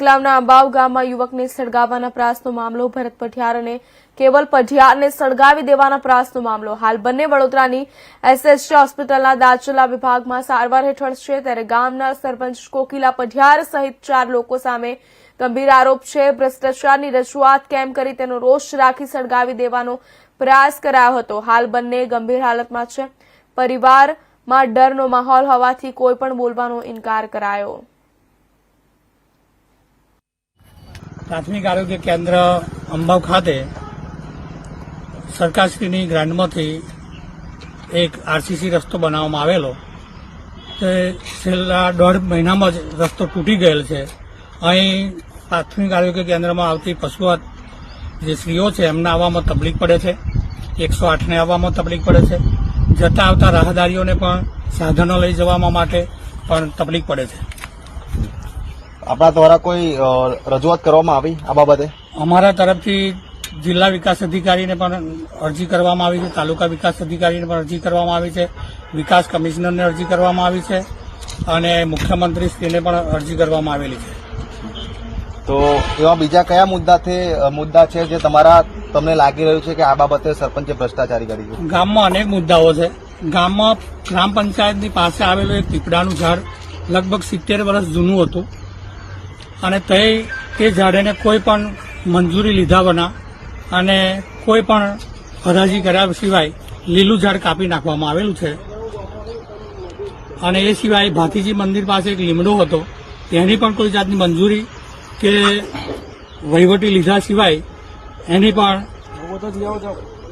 કલામના અંબાવ ગામમાં યુવકને સળગાવવાના પ્રયાસનો મામલો ભરત પઠિયાર અને કેવલ પઠિયારને સળગાવી દેવાના પ્રયાસનો મામલો. હાલ બંને વડોદરાની એસએસજી હોસ્પિટલના દાચલા વિભાગમાં સારવાર હેઠળ છે. ત્યારે ગામના સરપંચ કોકિલા પઢિયાર સહિત ચાર લોકો સામે ગંભીર આરોપ છે. ભ્રષ્ટાચારની રજૂઆત કેમ કરી તેનો રોષ રાખી સળગાવી દેવાનો પ્રયાસ કરાયો હતો. હાલ બંને ગંભીર હાલતમાં છે. પરિવારમાં ડરનો માહોલ હોવાથી કોઈ પણ બોલવાનો ઇનકાર કરાયો. પ્રાથમિક આરોગ્ય કેન્દ્ર અંબાવ ખાતે સરકારશ્રીની ગ્રાન્ટમાંથી એક આરસીસી રસ્તો બનાવવામાં આવેલો. તે છેલ્લા દોઢ મહિનામાં જ રસ્તો તૂટી ગયેલ છે. અહીં પ્રાથમિક આરોગ્ય કેન્દ્રમાં આવતી પશુઆત જે સ્ત્રીઓ છે, એમને આવવામાં તકલીફ પડે છે. એકસો આઠને આવવામાં તકલીફ પડે છે. જતા આવતા રાહદારીઓને પણ સાધનો લઈ જવામાં માટે પણ તકલીફ પડે છે. આપણા દ્વારા કોઈ રજૂઆત કરવામાં આવી આ બાબતે? અમારા તરફથી જિલ્લા વિકાસ અધિકારીને પણ અરજી કરવામાં આવી છે તાલુકા વિકાસ અધિકારીને પણ અરજી કરવામાં આવી છે વિકાસ કમિશનરને અરજી કરવામાં આવી છે અને મુખ્યમંત્રીશ્રીને પણ અરજી કરવામાં આવેલી છે. તો એવા બીજા કયા મુદ્દાથી મુદ્દા છે જે તમારા તમને લાગી રહ્યું છે કે આ બાબતે સરપંચે ભ્રષ્ટાચારી કરી છે ગામમાં અનેક મુદ્દાઓ છે. ગામમાં ગ્રામ પંચાયતની પાસે આવેલું એક પીપળાનું ઝાડ લગભગ સિત્તેર વર્ષ જૂનું હતું. અને તે તે ઝાડને કોઈ પણ મંજૂરી લીધા વિના અને કોઈ પણ હરાજી કર્યા સિવાય લીલું ઝાડ કાપી નાખવામાં આવેલું છે. અને એ સિવાય ભાતીજી મંદિર પાસે એક લીમડો હતો. તેની પણ કોઈ જાતની મંજૂરી કે વહીવટી લીધા સિવાય એની પણ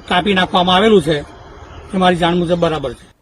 કાપી નાખવામાં આવેલું છે. એ મારી જાણ મુજબ બરાબર છે.